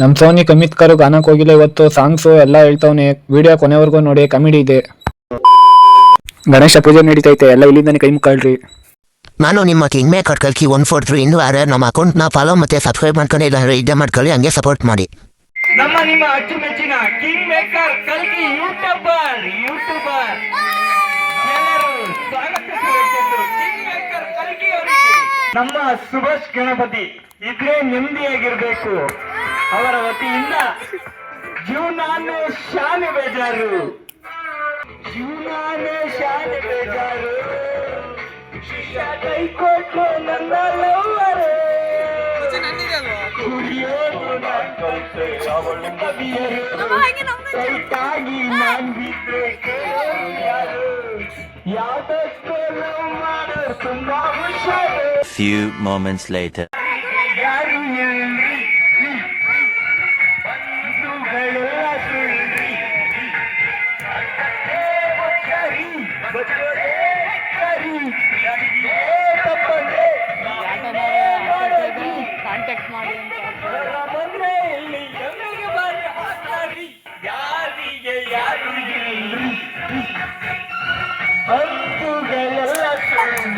ನಮ್ಮ ಸೋನಿ ಕಮಿತ್ ಕರು ಗಾನಕ್ಕೆ ಹೋಗಿಲ್ಲ ಇವತ್ತು ಸಾಂಗ್ಸು ಎಲ್ಲ ಹೇಳ್ತಾವನೆ. ವಿಡಿಯೋ ಕೊನೆವರೆಗೂ ನೋಡಿ ಕಾಮಿಡಿ ಇದೆ. ಗಣೇಶ ಪೂಜೆ ನಡೀತೈತೆ ಎಲ್ಲ ಇಲ್ಲಿಂದಾನೆ ಕೈ ಮುಕ್ಕಾಳ್ರಿ. ನಾನು ನಿಮ್ಮ ಕಿಂಗ್ ಮೇಕರ್ ಕಲ್ಕಿ ಒನ್ ಫೋರ್ ತ್ರೀ ಇನ್ನೂ ಆರ ನಮ್ಮ ಅಕೌಂಟ್ನ ಫಾಲೋ ಮತ್ತೆ ಸಬ್ಸ್ಕ್ರೈಬ್ ಮಾಡ್ಕೊಂಡು ಇಲ್ಲ ಇದ್ದೇ ಮಾಡ್ಕೊಳ್ಳಿ ಹಂಗೆ ಸಪೋರ್ಟ್ ಮಾಡಿ. ನಮ್ಮ ನಿಮ್ಮ ಅಚ್ಚುಮೆಚ್ಚಿನ ಕಿಂಗ್ ಮೇಕರ್ ಕಲ್ಕಿ ಯೂಟ್ಯೂಬರ್ ಯೂಟ್ಯೂಬರ್ ಎಲ್ಲರೂ ಸ್ವಾಗತಿಸಬೇಕೆಂದು ಕಿಂಗ್ ಮೇಕರ್ ಕಲ್ಕಿ ಅವರಿಗೆ ನಮ್ಮ ಸುಭಾಷ್ ಗಣಪತಿ ಇದ್ರೆ ನೆಮ್ಮದಿಯಾಗಿರ್ಬೇಕು. ಅವರ ವತಿಯಿಂದ ಜೀವನಾನೇ ಶಾನೆ ಬೇಜಾರು ಜೀವನಾನೇ ಶಾನೆ ಬೇಜಾರು ಶಿಷ್ಯ ಕೈ ಕೊಟ್ಟು ನನ್ನ ಲವ್ವರೇ ಕುಡಿಯೋದು ನಾನ್ ಕಲ್ತೆ ಅವಳು ಕವಿಯರು ಸೈತಾಗಿ ನಾನ್ ಬಿದ್ರೆ ಕೇಳೋರು ಯಾರು ಯಾವ್ದಕ್ಕೂ ಲವ್ ಮಾಡೋ ತುಂಬಾ ಹುಷಾರು Few moments later.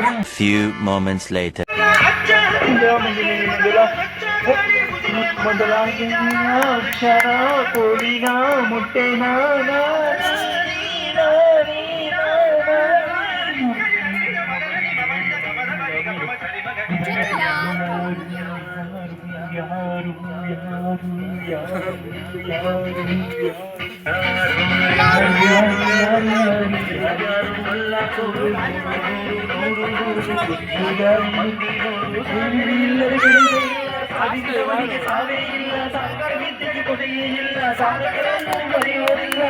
Few moments later. ಅದಿದ್ದವನಿಗೆ ಸಾವೇ ಇಲ್ಲ ಸಾಗರ ವಿದ್ಯೆಗೆ ಕೊಡೆಯೇ ಇಲ್ಲ ಸಾಧಕರನ್ನು ಬರೆಯುವುದಿಲ್ಲ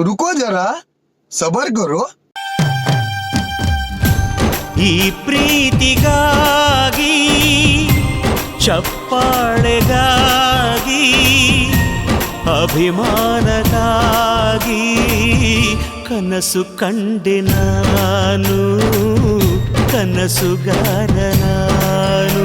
ರುಕೋ ಜರಾ ಸಬರ್ ಕರೋ ಈ ಪ್ರೀತಿಗಾಗಿ ಚಪ್ಪಾಳೆಗಾಗಿ ಅಭಿಮಾನಗಾಗಿ ಕನಸು ಕಂಡೆ ನಾನು ಕನಸುಗಾರ ನಾನು.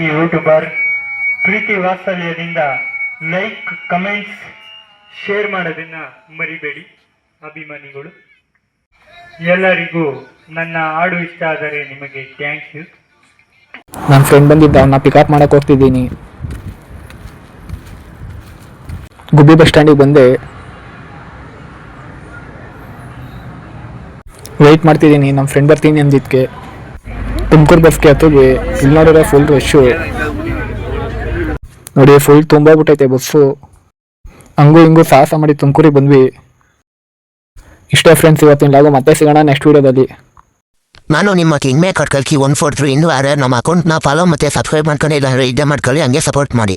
ಈ ಯೂಟ್ಯೂಬರ್ ಪ್ರೀತಿ ವಾತ್ಸಲ್ಯದಿಂದ ಲೈಕ್, ಕಮೆಂಟ್ಸ್, ಶೇರ್ ಮಾಡೋದನ್ನ ಮರಿಬೇಡಿ, ಅಭಿಮಾನಿಗಳು. ಎಲ್ಲರಿಗೂ ನನ್ನ ಹಾಡು ಇಷ್ಟ ಆದರೆ ನಿಮಗೆ ಥ್ಯಾಂಕ್ಸ್ ಯು ನನ್ನ ಫ್ರೆಂಡ್ ಬಂದಿದ್ದ ಅವನ್ನ ಪಿಕಪ್ ಮಾಡಕ್ ಹೋಗ್ತಿದ್ದೀನಿ. ಗುಬ್ಬಿ ಬಸ್ ಸ್ಟ್ಯಾಂಡಿಗೆ ಬಂದೆ. ವೆಯ್ಟ್ ಮಾಡ್ತಿದ್ದೀನಿ ನಮ್ಮ ಫ್ರೆಂಡ್ ಬರ್ತೀನಿ ಅಂದಿದ್ದಕ್ಕೆ ತುಮಕೂರು ಬಸ್ಗೆ ಹತ್ತಿದ್ವಿ ಇಲ್ಲಿ ನೋಡಿದ್ರೆ ಫುಲ್ ರಶ್ಶು ನೋಡಿ ಫುಲ್ ತುಂಬೋಗ್ಬಿಟ್ಟೈತೆ ಬಸ್ಸು ಹಂಗೂ ಹಿಂಗೂ ಸಾಹಸ ಮಾಡಿ ತುಮಕೂರಿಗೆ ಬಂದ್ವಿ. ಇಷ್ಟೇ ಫ್ರೆಂಡ್ಸ್ ಇವತ್ತಿನ ಲಾಗು ಮತ್ತೆ ಸಿಗೋಣ ನೆಕ್ಸ್ಟ್ ವೀಡಿಯೋದಲ್ಲಿ. ನಾನು ನಿಮ್ಮ ಕಿಂಗ್ ಮೇ ಕಟ್ಕಲ್ಕಿ ಒನ್ ಫೋರ್ ತ್ರೀ ಇನ್ನೂ ಯಾರು ನಮ್ಮ ಅಕೌಂಟ್ನ ಫಾಲೋ ಮತ್ತು ಸಬ್ಸ್ಕ್ರೈಬ್ ಮಾಡ್ಕೊಂಡು. ಇಲ್ಲ ಇದ್ದೇ ಮಾಡ್ಕೊಳ್ಳಿ, ಹಂಗೆ ಸಪೋರ್ಟ್ ಮಾಡಿ.